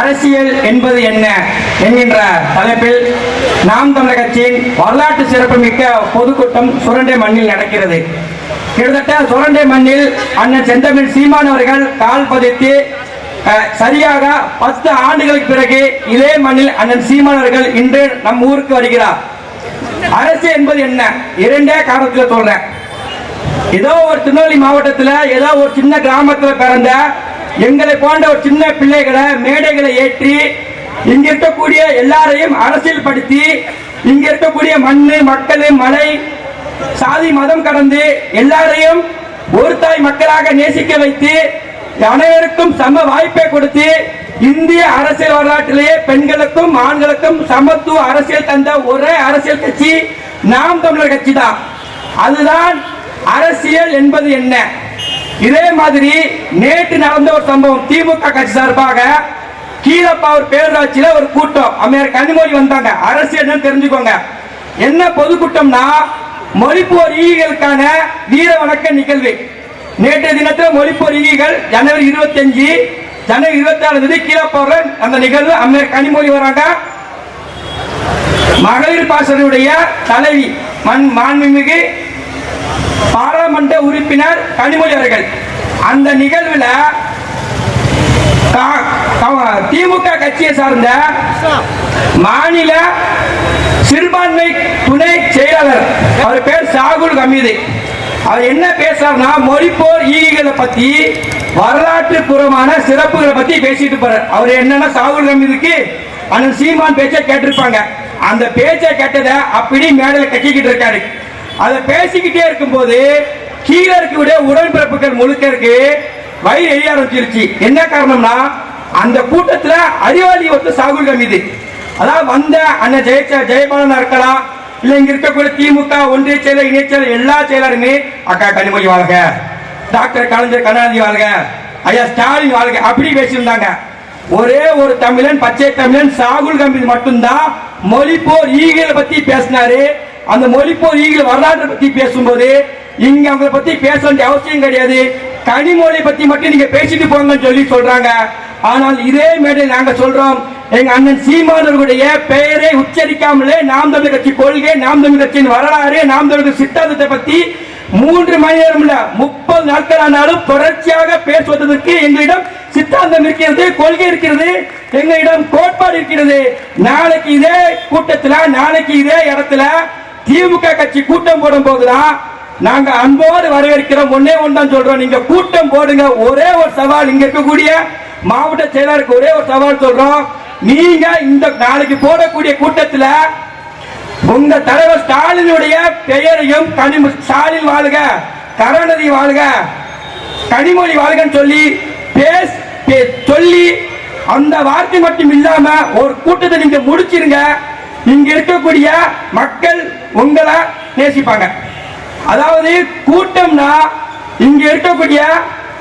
அரசியல் என்பது என்ன என்கின்ற தலைப்பில் நாம் தமிழகத்தின் கட்சியின் வரலாற்று சிறப்புமிக்க பொதுக்கூட்டம் சுரண்டை மண்ணில் நடக்கிறது. கிட்டத்தட்ட சுரண்டை மண்ணில் அண்ணன் செந்தமிழ் சீமான் அவர்கள் கால் பதித்து சரியாக பத்து ஆண்டுகளுக்கு பிறகு இதே மண்ணில் அண்ணன் சீமான் அவர்கள் இன்று நம் ஊருக்கு வருகிறார். அரசு என்பது என்ன? இரண்டே காரணத்தில் சொல்றேன். ஏதோ ஒரு திருநெல்வேலி மாவட்டத்தில் ஏதோ ஒரு சின்ன கிராமத்தில் பிறந்த எங்களை போன்ற ஒரு சின்ன பிள்ளைகளை மேடைகளை ஏற்றி இங்க இருக்கக்கூடிய எல்லாரையும் அரசியல் படுத்தி இங்க இருக்கக்கூடிய மண்ணு மக்கள் மலை சாதி மதம் கடந்து எல்லாரையும் ஒரு தாய் மக்களாக நேசிக்க வைத்து அனைவருக்கும் சம வாய்ப்பை கொடுத்து இந்திய அரசியல் வரலாற்றிலேயே பெண்களுக்கும் ஆண்களுக்கும் சமத்துவ அரசியல் தந்த ஒரே அரசியல் கட்சி நாம் தமிழர் கட்சி தான் அதுதான் அரசியல் என்பது என்ன? இதே மாதிரி நேற்று நடந்த ஒரு சம்பவம் திமுக கட்சி சார்பாக கீழப்பாவூர் பேரூராட்சியில ஒரு கூட்டம். அம்மையார் கனிமொழி வந்தாங்க. அரசியல் தெரிஞ்சுக்கோங்க. என்ன பொதுக்கூட்டம்னா மொழிப்போர் ஈகிகளுக்கான வீர வணக்க நிகழ்வு. நேற்றைய தினத்தில் மொழிப்போர் ஈகிகள் ஜனவரி இருபத்தி அஞ்சு ஜனவரி இருபத்தி ஆறு தேதி கீழப்பாவூர்ல அந்த நிகழ்வு அம்மையார் கனிமொழி வராங்க. மகளிர் பாசனுடைய தலைவி மண் மாண்புமிகு உறுப்பினர் கனிமொழி அவர்கள். அந்த நிகழ்வுல திமுக கட்சியை சார்ந்த மாநில சிறுபான்மை துணை செயலாளர் அவர் பேர் சாகுல் கமீது அவர் என்ன பேசுறாருன்னா மொழிப்போர் ஈகிகளை பத்தி வரலாற்று பூர்வமான சிறப்புகளை பத்தி பேசிட்டு போறார். அவர் என்னன்னா சாகுல் கமீதுக்கு அண்ணன் சீமான் பேச்சை கேட்டிருப்பாங்க. அந்த பேச்சை கேட்டதை அப்படி மேடையில் கட்டிக்கிட்டு இருக்காரு. அதை பேசிக்கிட்டே இருக்கும்போது கீழே இருக்கக்கூடிய உடன்பிறப்புகள் முழுக்க இருக்கு. வயிறு எரிய ஆரம்பிச்சிருச்சு. என்ன காரணம்னா அந்த கூட்டத்துல அறிவாளி ஒருத்தர் சாகுல் கமிது அதாவது வந்த அண்ணன் ஜெயச்ச ஜெயபாலனா இருக்கலாம் இல்ல இங்க இருக்கக்கூடிய திமுக ஒன்றிய செயலர் இணைச் செயலர் எல்லா செயலருமே அக்கா கனிமொழி வாழ்க. டாக்டர் கலைஞர் கருணாநிதி வாழ்க. ஐயா ஸ்டாலின் வாழ்க. அப்படி பேசியிருந்தாங்க. ஒரே ஒரு தமிழன் பச்சை தமிழன் சாகுல் கம்பி மட்டும்தான் மொழிப்போர் ஈகளை பத்தி பேசினாரு. அந்த மொழிப்போர் ஈகிள் வரலாற்றை பத்தி பேசும்போது இங்க அவங்களை பத்தி பேச வேண்டிய அவசியம் கிடையாது. கனிமொழி பத்தி மட்டும் நீங்க பேசிட்டு போங்கன்னு சொல்லி சொல்றாங்க. ஆனால் இதே மேடையில் நாங்க சொல்றோம். எங்க அண்ணன் சீமானவர்களுடைய பெயரை உச்சரிக்காமலே நாம் தமிழ் கட்சி கொள்கை நாம் தமிழ் கட்சியின் வரலாறு நாம் தமிழ் சித்தாந்தத்தை பத்தி மூன்று மணி நேரம் இல்ல முப்பது நாட்கள் ஆனாலும் தொடர்ச்சியாக பேசுவதற்கு எங்களிடம் சித்தாந்தம் இருக்கிறது கொள்கை இருக்கிறது எங்களிடம் கோட்பாடு இருக்கிறது. நாளைக்கு இதே கூட்டத்துல நாளைக்கு இதே இடத்துல திமுக கட்சி கூட்டம் போடும் போதுதான் நாங்க அன்போடு வரவேற்கிறோம். ஒன்னே ஒன்றான் சொல்றோம். நீங்க கூட்டம் போடுங்க. ஒரே ஒரு சவால் இங்க இருக்கக்கூடிய மாவட்ட செயலாளருக்கு ஒரே ஒரு சவால் சொல்றோம். நீங்க இந்த நாளைக்கு போடக்கூடிய கூட்டத்துல உங்க தலைவர் ஸ்டாலினுடைய பெயரையும் கனிம ஸ்டாலின் வாழ்க கருணாநிதி வாழ்க கனிமொழி வாழ்கன்னு சொல்லி பேஸ் சொல்லி அந்த வார்த்தை மட்டும் இல்லாம ஒரு கூட்டத்தை நீங்க முடிச்சிருங்க. இங்க இருக்கக்கூடிய மக்கள் உங்களை நேசிப்பாங்க. அதாவது கூட்டம்னா இங்க இருக்கக்கூடிய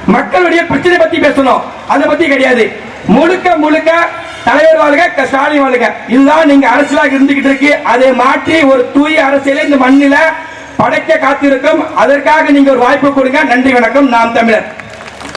மக்களுடைய பிரச்சனை பத்தி பேசணும். அதை பத்தி கிடையாது. முழுக்க முழுக்க தலைவர் வாழ்க ஸ்டாலின் வாழ்க. இதுதான் நீங்க அரசியலாக இருந்துகிட்டு இருக்கு. அதை மாற்றி ஒரு தூய அரசியலை இந்த மண்ணில படைக்க காத்திருக்கும். அதற்காக நீங்க ஒரு வாய்ப்பு கொடுங்க. நன்றி வணக்கம். நாம் தமிழர்.